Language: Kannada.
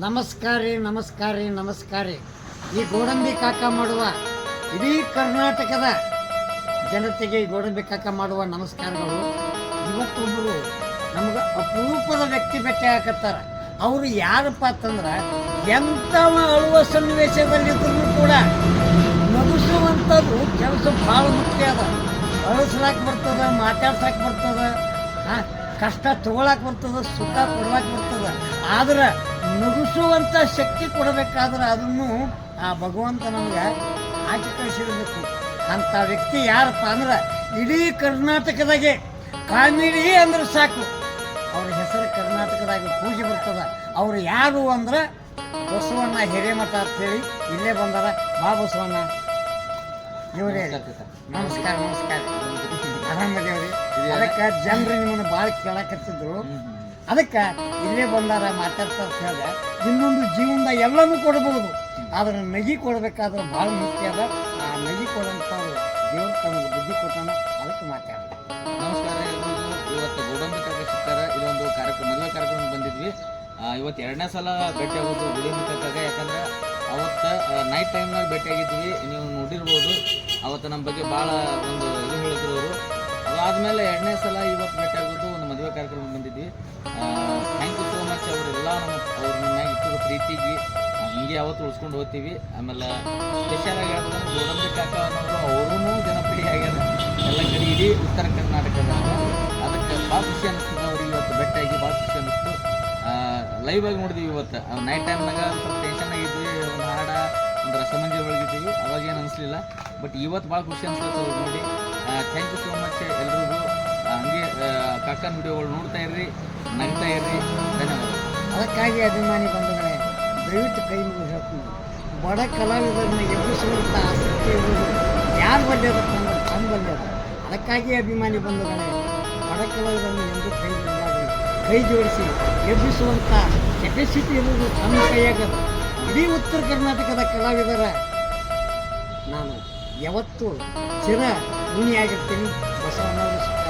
ನಮಸ್ಕಾರ ರೀ ನಮಸ್ಕಾರ ನಮಸ್ಕಾರ. ಈ ಗೋಡಂಬಿ ಕಾಕ ಮಾಡುವ ಇಡೀ ಕರ್ನಾಟಕದ ಜನತೆಗೆ ಈ ಗೋಡಂಬಿ ಕಾಕ ಮಾಡುವ ನಮಸ್ಕಾರಗಳು. ಇವತ್ತೊಬ್ಬರು ನಮ್ಗೆ ಅಪರೂಪದ ವ್ಯಕ್ತಿ ಬೆಟ್ಟ ಹಾಕತ್ತಾರ ಅವರು ಯಾರಪ್ಪ ಅಂತಂದ್ರೆ ಎಂಥವ ಅಳುವ ಸನ್ನಿವೇಶದಲ್ಲಿದ್ದರೂ ಕೂಡ ನಗಿಸುವಂಥದ್ದು ಕೆಲಸ ಭಾಳ ಮುಖ್ಯ ಅದ. ಅಳಿಸ್ಲಾಕ್ ಬರ್ತದ ಮಾತಾಡ್ಸಕ್ಕೆ ಬರ್ತದ. ಆ, ಕಷ್ಟ ತಗೊಳಕ್ ಬರ್ತದ ಸುಖ ಕೊಡ್ಲಾಕ್ ಬರ್ತದ. ಆದ್ರೆ ನಗಿಸುವಂಥ ಶಕ್ತಿ ಕೊಡಬೇಕಾದ್ರೆ ಅದನ್ನು ಆ ಭಗವಂತ ನಮ್ಗೆ ಆಚೆ ಕಳಿಸಿರ್ಬೇಕು. ಅಂಥ ವ್ಯಕ್ತಿ ಯಾರಪ್ಪ ಅಂದ್ರೆ ಇಡೀ ಕರ್ನಾಟಕದಾಗೆ ಕಾಮಿಡಿ ಅಂದ್ರೆ ಸಾಕು. ಅವ್ರ ಹೆಸರು ಕರ್ನಾಟಕದಾಗ ಪೂಜೆ ಬರ್ತದ. ಅವ್ರು ಯಾರು ಅಂದ್ರೆ ಬಸವಣ್ಣ ಹಿರೇಮಠ ಅಂತೇಳಿ ಇಲ್ಲೇ ಬಂದಾರ. ಬಾ ಬಸವಣ್ಣ. ಇವರೇ ನಮಸ್ಕಾರ. ನಮಸ್ಕಾರ. ಆರಾಮದೇವ್ರಿ ಅದಕ್ಕೆ ಜನರು ನಿಮ್ಮನ್ನು ಭಾಳ ಕೇಳಕತ್ತಿದ್ರು. ಅದಕ್ಕೆ ಇಲ್ಲೇ ಬಂದಾರ ಮಾತಾಡ್ತಾರೆ ಅಂತ ಹೇಳಿದೆ. ಇನ್ನೊಂದು ಜೀವನದ ಎಲ್ಲನೂ ಕೊಡಬಹುದು ಆದ್ರೆ ನಗಿ ಕೊಡಬೇಕಾದ್ರೆ ಭಾಳ ಮುಖ್ಯ ಅದ. ಆ ನಗಿ ಕೊಡೋಂಥವ್ರು ದೇವ್ರ ತಮಗೆ ಬುದ್ಧಿ ಕೊಟ್ಟಾನ ಅದಕ್ಕೆ ಮಾತಾಡ ನಮಸ್ಕಾರ ಇವತ್ತು ಗೋಡಂಬಿ ಕಾಕ ಸಿಕ್ತಾರ ಇದೊಂದು ಕಾರ್ಯಕ್ರಮ ಮದುವೆ ಕಾರ್ಯಕ್ರಮಕ್ಕೆ ಬಂದಿದ್ವಿ. ಇವತ್ತು ಎರಡನೇ ಸಲ ಭೇಟಿ ಆಗೋದು ಗೋಡಂಬಿ ಕಾಕಾಗ ಯಾಕಂದ್ರೆ ಅವತ್ತು ನೈಟ್ ಟೈಮ್ನಾಗ ಭೇಟಿ ಆಗಿದ್ವಿ ನೀವು ನೋಡಿರ್ಬೋದು, ಅವತ್ತು ನಮ್ಮ ಬಗ್ಗೆ ಭಾಳ ಒಂದು ಇದು ಹೇಳಿದ್ರು. ಅವರು ಅದಾದಮೇಲೆ ಎರಡನೇ ಸಲ ಇವತ್ತು ಭೇಟಿಯಾಗೋದು ಒಂದು ಮದುವೆ ಕಾರ್ಯಕ್ರಮಕ್ಕೆ ಬಂದಿದ್ವಿ ಥ್ಯಾಂಕ್ ಯು ಸೋ ಮಚ್ ಅವರೆಲ್ಲ ನಮ್ಮ, ಅವ್ರ ನಮ್ಮ ಇಟ್ಟಿರೋ ಪ್ರೀತಿಗೆ, ಹಿಂಗೆ ಯಾವತ್ತು ಉಳಿಸ್ಕೊಂಡು ಹೋಗ್ತೀವಿ. ಆಮೇಲೆ ಸ್ಪೆಷಲ್ ಆಗಿ ಗೋಡಂಬಿ ಕಾಕ ಅನ್ನೋರು ಅವರೂ ಜನಪ್ರಿಯ ಆಗ್ಯಾರ. ಎಲ್ಲ ಕಡೆ ಇಡೀ ಉತ್ತರ ಕರ್ನಾಟಕದ ಅದಕ್ಕೆ ಭಾಳ ಖುಷಿ ಅನ್ನಿಸ್ತದೆ ಅವ್ರಿಗೆ ಇವತ್ತು ಭೇಟಿಯಾಗಿ, ಭಾಳ ಖುಷಿ ಅನ್ನಿಸ್ತು. ಲೈವ್ ಆಗಿ ನೋಡಿದ್ವಿ ಇವತ್ತು. ನೈಟ್ ಟೈಮ್ನಾಗ ಸ್ವಲ್ಪ ಟೆನ್ಷನ್ ಆಗಿದ್ವಿ. ಅನಿಸ್ಲಿಲ್ಲ ಬಟ್ ಇವತ್ತು ಭಾಳ ಖುಷಿ ಅನ್ಸುತ್ತೆ ನೋಡಿ. ಥ್ಯಾಂಕ್ ಯು ಸೋ ಮಚ್ ಎಲ್ರಿಗೂ. ಹಂಗೆ ಕಾಕನ್ ವಿಡಿಯೋಗಳು ನೋಡ್ತಾ ಇರ್ರಿ, ನಗ್ತಾ ಇರ್ರಿ. ಧನ್ಯವಾದ. ಅದಕ್ಕಾಗಿ ಅಭಿಮಾನಿ ಬಂಧುಗಳೇ, ದಯವಿಟ್ಟು ಕೈ ಮುಗಿದು ಹೇಳ್ತೀನಿ. ಬಡ ಕಲಾವಿದರನ್ನ ಎಬ್ಬಿಸುವಂಥ ಆಸಕ್ತಿ ಇರುವುದು ಯಾರು ಅಂದ್ರೆ ತಮ್ಮ ಬಲ್ಲೆ ಅದಕ್ಕಾಗಿ ಅಭಿಮಾನಿ ಬಂಧುಗಳೇ, ಬಡ ಕಲಾವಿದರನ್ನು ಎಂದು ಕೈ ಬಿಡಬಾರ್ದು ಕೈ ಜೋಡಿಸಿ ಎಬ್ಬಿಸುವಂಥ ಕೆಪಾಸಿಟಿ ಇರುವುದು ತಮ್ಮ ಕೈಯಾಗದು. ಇಡೀ ಉತ್ತರ ಕರ್ನಾಟಕದ ಕಲಾವಿದರ ಯಾವತ್ತೂ ಚಿರ ಋಣಿಯಾಗಿರ್ತೀನಿ. ಬಸವಣ್ಣವರು